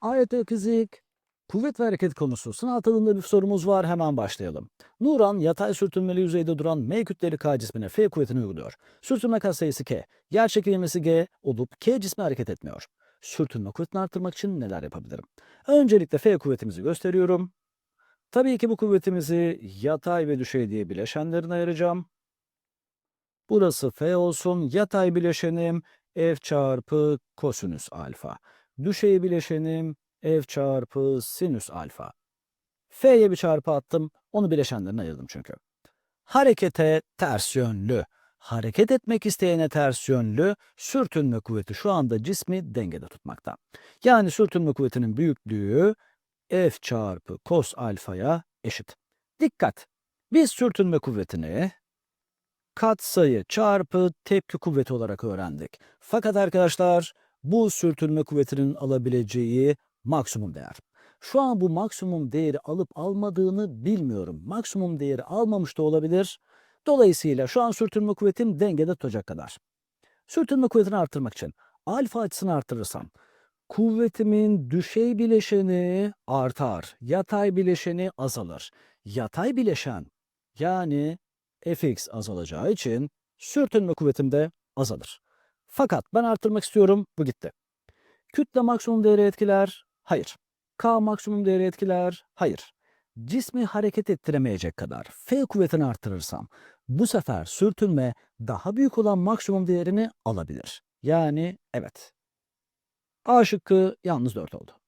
AYT fizik, kuvvet ve hareket konusu sınav tadında bir sorumuz var hemen başlayalım. Nuran yatay sürtünmeli yüzeyde duran M kütleli K cismine F kuvvetini uyguluyor. Sürtünme katsayısı K, yer çekilmesi G olup K cismi hareket etmiyor. Sürtünme kuvvetini arttırmak için neler yapabilirim? Öncelikle F kuvvetimizi gösteriyorum. Tabii ki bu kuvvetimizi yatay ve düşey diye bileşenlerine ayıracağım. Burası F olsun. Yatay bileşenim F çarpı kosinüs alfa. Düşey bileşenim F çarpı sinüs alfa. F'ye bir çarpı attım. Onu bileşenlerine ayırdım çünkü. Harekete ters yönlü. Hareket etmek isteyene ters yönlü sürtünme kuvveti şu anda cismi dengede tutmakta. Yani sürtünme kuvvetinin büyüklüğü F çarpı cos alfaya eşit. Dikkat! Biz sürtünme kuvvetini katsayı çarpı tepki kuvveti olarak öğrendik. Fakat arkadaşlar bu sürtünme kuvvetinin alabileceği maksimum değer. Şu an bu maksimum değeri alıp almadığını bilmiyorum. Maksimum değeri almamış da olabilir. Dolayısıyla şu an sürtünme kuvvetim dengede tutacak kadar. Sürtünme kuvvetini artırmak için alfa açısını artırırsam kuvvetimin düşey bileşeni artar, yatay bileşeni azalır. Yatay bileşen yani fx azalacağı için sürtünme kuvvetim de azalır. Fakat ben arttırmak istiyorum, bu gitti. Kütle maksimum değeri etkiler, hayır. K maksimum değeri etkiler, hayır. Cismi hareket ettiremeyecek kadar F kuvvetini arttırırsam bu sefer sürtünme daha büyük olan maksimum değerini alabilir. Yani evet. A şıkkı yalnız 4 oldu.